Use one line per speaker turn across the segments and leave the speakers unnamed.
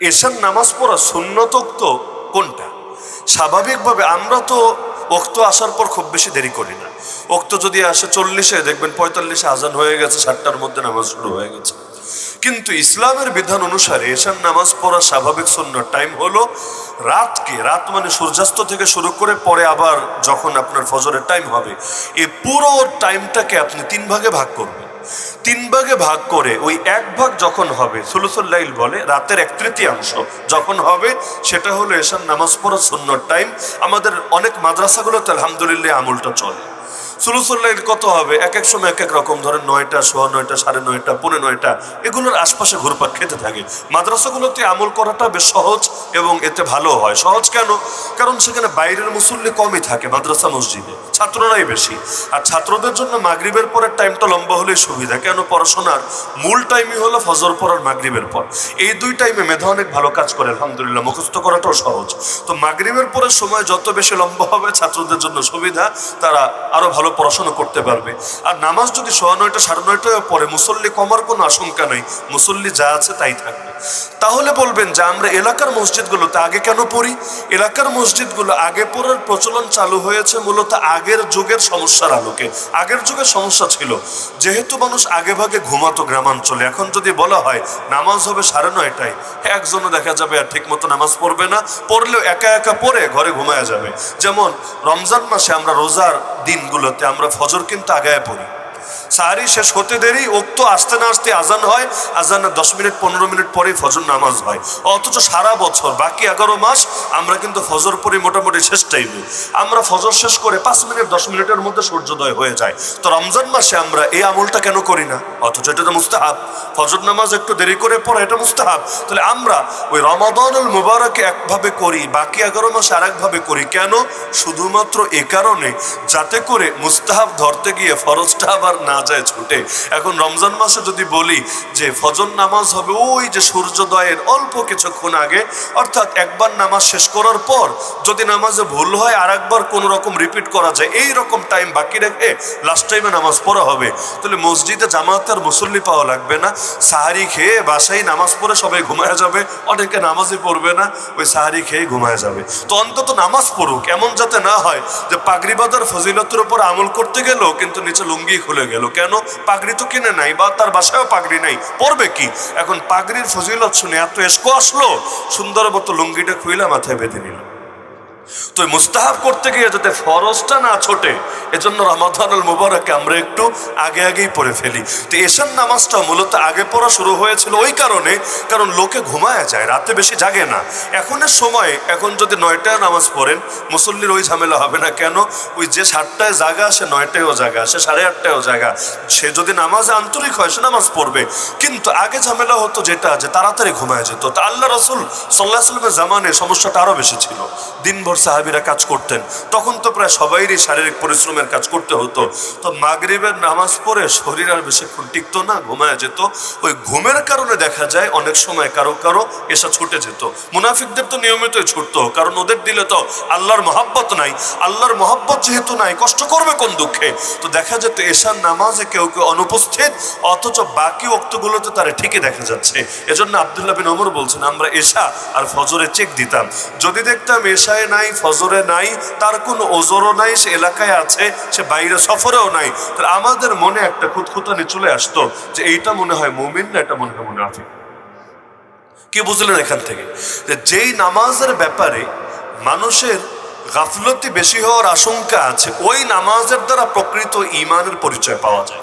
এশার নামাজ পড়া সুন্নতোক্ত কোনটা? স্বাভাবিকভাবে আমরা তো ওক্ত আসার পর খুব বেশি দেরি করি না। ওক্ত যদি আসে চল্লিশে, দেখবেন পঁয়তাল্লিশে আজান হয়ে গেছে, সাতটার মধ্যে নামাজ শুরু হয়ে গেছে। কিন্তু ইসলামের বিধান অনুসারে এশার নামাজ পড়া স্বাভাবিক শূন্য টাইম হলো রাতকে, রাত মানে সূর্যাস্ত থেকে শুরু করে পরে আবার যখন আপনার ফজরের টাইম হবে এই পুরো টাইমটাকে আপনি তিন ভাগে ভাগ করবেন। তিন ভাগে ভাগ করে ওই এক ভাগ যখন হবে সুলুসুল্লাইল বলে, রাতের এক তৃতীয়াংশ যখন হবে, সেটা হলো এসার নামাজ পড়া সুন্নর টাইম আমাদের অনেক মাদ্রাসাগুলোতে আলহামদুলিল্লাহ আমলটা চলে। সুলুসুল্লাইল কত হবে? এক এক সময় এক এক রকম, ধরেন নয়টা, সোয়া নয়টা, সাড়ে নয়টা, পৌনে নয়টা, এগুলোর আশপাশে ঘুরপাক খেতে থাকে। মাদ্রাসাগুলোতে আমল করাটা বেশ সহজ এবং এতে ভালো হয়। সহজ কেন? কারণ সেখানে বাইরের মুসল্লি কমই থাকে মাদ্রাসা মসজিদে, ছাত্ররাই বেশি। আর ছাত্রদের জন্য মাগরিবের পরের টাইমটা লম্বা হলেই সুবিধা, কেন পড়াশোনার মূল টাইমই হলো ফজর পড়ার মাগরিবের পর। এই দুই টাইমে মেধা অনেক ভালো কাজ করে, আলহামদুলিল্লাহ, মুখস্থ করাটাও সহজ। তো মাগরিবের পরের সময় যত বেশি লম্বা হবে ছাত্রদের জন্য সুবিধা, তারা আরও ভালো পড়াশোনা করতে পারবে। আর নামাজ যদি সোয়া নয়টা, সাড়ে নয়টায় পরে মুসল্লি কমার কোনো আশঙ্কা নেই। মুসল্লি যা আছে তাই থাকবে। তাহলে বলবেন যে আমরা এলাকার মসজিদগুলোতে আগে কেন পড়ি? এলাকার মসজিদগুলো আগে পড়ার প্রচলন চালু হয়েছে মূলত আগের যুগের সমস্যার আলোকে। আগের যুগের সমস্যা ছিল, যেহেতু মানুষ আগে ভাগে ঘুমাতো গ্রামাঞ্চলে, এখন যদি বলা হয় নামাজ হবে সাড়ে নয়টায়, একজনও দেখা যাবে আর ঠিক মতো নামাজ পড়বে না, পড়লেও একা একা পড়ে ঘরে ঘুমায়া যাবে। যেমন রমজান মাসে আমরা রোজার দিনগুলোতে আমরা ফজর কিন্তু আগায় পড়ি। সাহারি শেষ হতে দেরি ওক্ত আসতে না আসতে আজান হয়। আজানের দশ মিনিট, পনেরো মিনিট পরেই ফজর নামাজ হয়। অথচ সারা বছর, বাকি এগারো মাস আমরা কিন্তু ফজর পরে মোটামুটি শেষ টাইমে আমরা ফজর শেষ করে পাঁচ মিনিট, দশ মিনিটের মধ্যে সূর্যোদয় হয়ে যায়। তো রমজান মাসে আমরা এই আমলটা কেন করি না? অথচ এটা তো মুস্তাহাব। ফজর নামাজ একটু দেরি করে পড়া, এটা মুস্তাহাব। তাহলে আমরা ওই রমাদানুল মুবারকে একভাবে করি, বাকি এগারো মাসে আর একভাবে করি। কেন? শুধুমাত্র এ কারণে, যাতে করে মুস্তাহাব ধরতে গিয়ে ফরজটা আবার না যায় ছুটে। এখন রমজান মাসে যদি বলি যে ফজর নামাজ হবে, ওই যে সূর্যোদয়ের অল্প কিছুক্ষণ আগে, অর্থাৎ একবার নামাজ শেষ করার পর যদি নামাজে ভুল হয় আর একবার কোনো রকম রিপিট করা যায়, এই রকম টাইম বাকি রেখে লাস্ট টাইমে নামাজ পড়া হবে। তাহলে মসজিদে জামাত আর মুসল্লি পাওয়া লাগবে না। সাহারি খেয়ে বাসায় নামাজ পড়ে সবাই ঘুমায় যাবে, অনেকে নামাজই পড়বে না, ওই সাহারি খেয়ে ঘুমায় যাবে। তো অন্তত নামাজ পড়ুক, এমন যাতে না হয় যে পাগড়ি বাঁধার ফজিলতের উপর আমল করতে গেল কিন্তু নিচে লুঙ্গি খুলে গেল। কেন? পাগড়ি তো কিনে নাই বা তার বাসায়ও পাগড়ি নাই। পড়বে কি? এখন পাগড়ির ফজিলত শুনে এত এসকো আসলো সুন্দর মতো লুঙ্গিটা খুইলা মাথায় বেঁধে নিল। তো মুস্তাহাব করতে গিয়ে যাতে ফরজটা না ছোটে, এজন্য রমাদানুল মুবারকে আমরা একটু আগে আগেই পড়ে ফেলি। তো এশার নামাজটা মূলত আগে পড়া শুরু হয়েছিল ওই কারণে, কারণ লোকে ঘুমায় যায়, রাতে বেশি জাগে না। এখনের সময়, এখন যদি নয়টায় নামাজ পড়েন, মুসল্লির ওই ঝামেলা হবে না। কেন? ওই যে সাতটায় জাগা সে নয়টায়ও জাগা সে সাড়ে আটটায়ও জাগা। সে যদি নামাজে আন্তরিক হয়, সে নামাজ পড়বে। কিন্তু আগে ঝামেলা হতো যেটা, যে তাড়াতাড়ি ঘুমায় যেত। তা আল্লাহ রসুল সাল্লাহ সাল্লামের জামানে সমস্যাটা আরও বেশি ছিল। দিনভর সাহাবিরা কাজ করতেন। তখন তো প্রায় সবাইরই শারীরিক পরিশ্রমের কাজ করতে হতো। তো মাগরিবের নামাজ পড়ে শরীর আর বেশিক্ষণ টিকতো না, ঘুমায় যেত। ওই ঘুমের কারণে দেখা যায় অনেক সময় কারও কারও এসা ছুটে যেত। মুনাফিকদের তো নিয়মিতই ছুটতো, কারণ ওদের দিলে তো আল্লাহর মহাব্বত নাই। আল্লাহর মহাব্বত যেহেতু নাই, কষ্ট করবে কোন দুঃখে? তো দেখা যেত এশার নামাজে কেউ কেউ অনুপস্থিত, অথচ বাকি অক্তগুলোতে তারা ঠিকই দেখা যাচ্ছে। এজন্য আবদুল্লাহ বিন ওমর বলছেন, আমরা এশা আর ফজরে চেক দিতাম। যদি দেখতাম এশায় নাই ফজরে নাই, তার কোনো ওজরও নাই, সে এলাকায় আছে, সে বাইরে সফরেও নাই। তাহলে আমাদের মনে একটা খুঁতখুতানি চলে আসতো যে এইটা মনে হয় মুমিন না এটা মনে হয় মুনাফিক। কি বুঝলেন এখান থেকে? যে যেই নামাজের ব্যাপারে মানুষের গাফলতি বেশি হওয়ার আশঙ্কা আছে, ওই নামাজের দ্বারা প্রকৃত ইমানের পরিচয় পাওয়া যায়।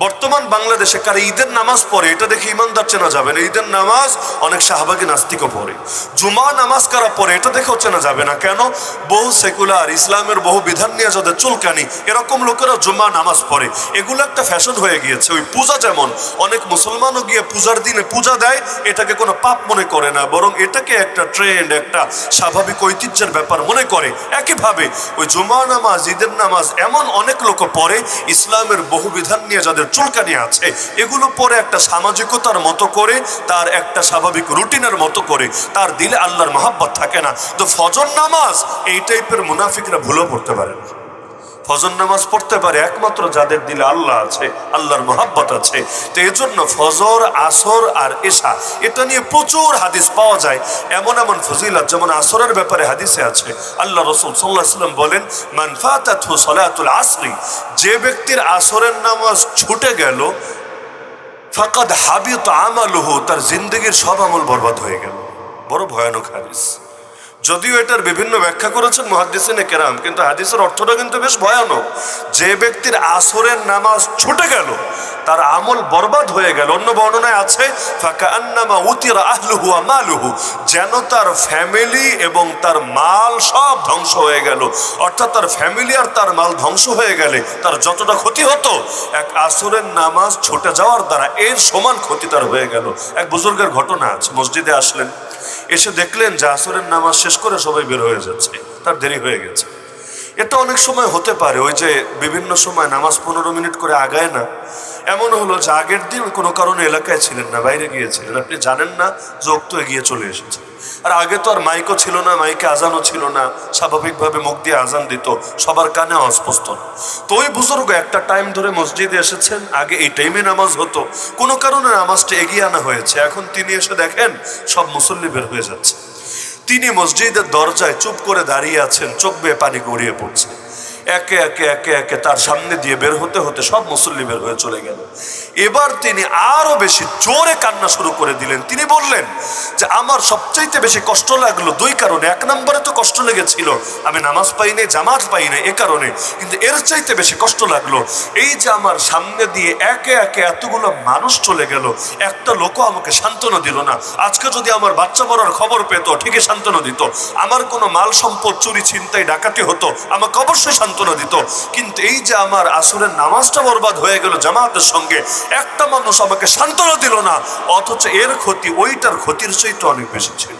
বর্তমান বাংলাদেশে কারা ঈদের নামাজ পড়ে, এটা দেখে ইমানদার চেনা যাবে না। ঈদের নামাজ অনেক শাহবাগী নাস্তিকও পড়ে। জুমা নামাজ কারা পড়ে, এটা দেখেও চেনা যাবে না। কেন? বহু সেকুলার, ইসলামের বহু বিধান নিয়ে যাদের চুলকানি, এরকম লোকেরা জুমা নামাজ পড়ে। এগুলো একটা ফ্যাশন হয়ে গিয়েছে। ওই পূজা যেমন, অনেক মুসলমানও গিয়ে পূজার দিনে পূজা দেয়, এটাকে কোনো পাপ মনে করে না, বরং এটাকে একটা ট্রেন্ড, একটা স্বাভাবিক ঐতিহ্যের ব্যাপার মনে করে। একইভাবে, ওই জুমা নামাজ, ঈদের নামাজ এমন অনেক লোক পড়ে, ইসলামের বহু বিধান নিয়ে যাদের চুলকানি আছে। এগুলো পরে একটা সামাজিকতার মতো করে, তার একটা স্বাভাবিক রুটিনের মতো করে, তার দিলে আল্লাহর মহাব্বত থাকে না। তো ফজর নামাজ, এই টাইপের মুনাফিকরা ভুলও পড়তে পারে না। ফজর নামাজ পড়তে পারে, একমাত্র যাদের দিলে আল্লাহ আছে, আল্লাহর মোহাব্বত আছে। তো এই জন্য ফজর, আসর আর এশা, এটা নিয়ে প্রচুর হাদিস পাওয়া যায়। এমন এমন ফজিলত, যেমন আসরের ব্যাপারে হাদিসে আছে। আল্লাহ রসুল সাল্লাহ সাল্লাম বলেন মানফাতাতহু সলাতুল আসরি যে ব্যক্তির আসরের নামাজ ছুটে গেল, ফাকাদ হাবিত আমালুহু, তার জিন্দগির সব আমল বরবাদ হয়ে গেল। বড় ভয়ানক হাদিস। যদিও এটার বিভিন্ন ব্যাখ্যা করেছেন মহাদিসিনে কেরাম, কিন্তু হাদিসের অর্থটা কিন্তু বেশ ভয়ানক। যে ব্যক্তির আসরের নামাজ ছুটে গেল তার আমল বরবাদ হয়ে গেল। অন্য বর্ণনায় আছে যেন তার ফ্যামিলি এবং তার মাল সব ধ্বংস হয়ে গেল। অর্থাৎ তার ফ্যামিলি আর তার মাল ধ্বংস হয়ে গেলে তার যতটা ক্ষতি হতো, এক আসরের নামাজ ছুটে যাওয়ার দ্বারা এর সমান ক্ষতি তার হয়ে গেল। এক বুজুর্গের ঘটনা আছে, মসজিদে আসলেন। এসে দেখলেন যে আসরের নামাজ শেষ করে সবাই বের হয়ে যাচ্ছে, তার দেরি হয়ে গেছে। এটা অনেক সময় হতে পারে, ওই যে বিভিন্ন সময় নামাজ পনেরো মিনিট করে আগায় না এমন হলো যে আগের দিন কোনো কারণে এলাকায় ছিলেন না, বাইরে গিয়েছিলেন। আপনি জানেন না যে অক্ত এগিয়ে চলে এসেছে। আর আগে তো আর মাইকও ছিল না, মাইকে আজানও ছিল না, স্বাভাবিকভাবে মুখ দিয়ে আজান দিত, সবার কানে অস্পষ্ট। তো ওই বুজুর্গ একটা টাইম ধরে মসজিদে এসেছেন, আগে এই টাইমে নামাজ হতো। কোনো কারণে নামাজটা এগিয়ে আনা হয়েছে। এখন তিনি এসে দেখেন, সব মুসল্লি বের হয়ে যাচ্ছে। তিনি মসজিদের দরজায় চুপ করে দাঁড়িয়ে আছেন, চোখ বেয়ে পানি গড়িয়ে পড়ছে। একে একে একে একে তার সামনে দিয়ে বের হতে হতে সব মুসল্লি বের হয়ে চলে গেল। এবার তিনি আরও বেশি জোরে কান্না শুরু করে দিলেন। তিনি বললেন যে, আমার সবচাইতে বেশি কষ্ট লাগল দুই কারণে। এক নম্বরে তো কষ্ট লেগেছিল, আমি নামাজ পাই নাই জামাত পাই এ কারণে। কিন্তু এর চাইতে বেশি কষ্ট লাগল এই যে, আমার সামনে দিয়ে একে একে এতগুলো মানুষ চলে গেল। একটা লোকও আমাকে সান্ত্বনা দিল না। আজকে যদি আমার বাচ্চা বড়ার খবর পেত, ঠিকই সান্ত্বনা দিত। আমার কোনো মাল সম্পদ, চুরি, ছিনতাই, ডাকাতি হতো, আমাকে অবশ্যই সান্ত্বনা দিত। কিন্তু এই যে, আমার আসরের নামাজটা বরবাদ হয়ে গেল জামাতের সঙ্গে একটা মানুষ আমাকে সান্ত্বনা দিল না, অথচ এর ক্ষতি ওইটার ক্ষতির চাইতে অনেক বেশি ছিল।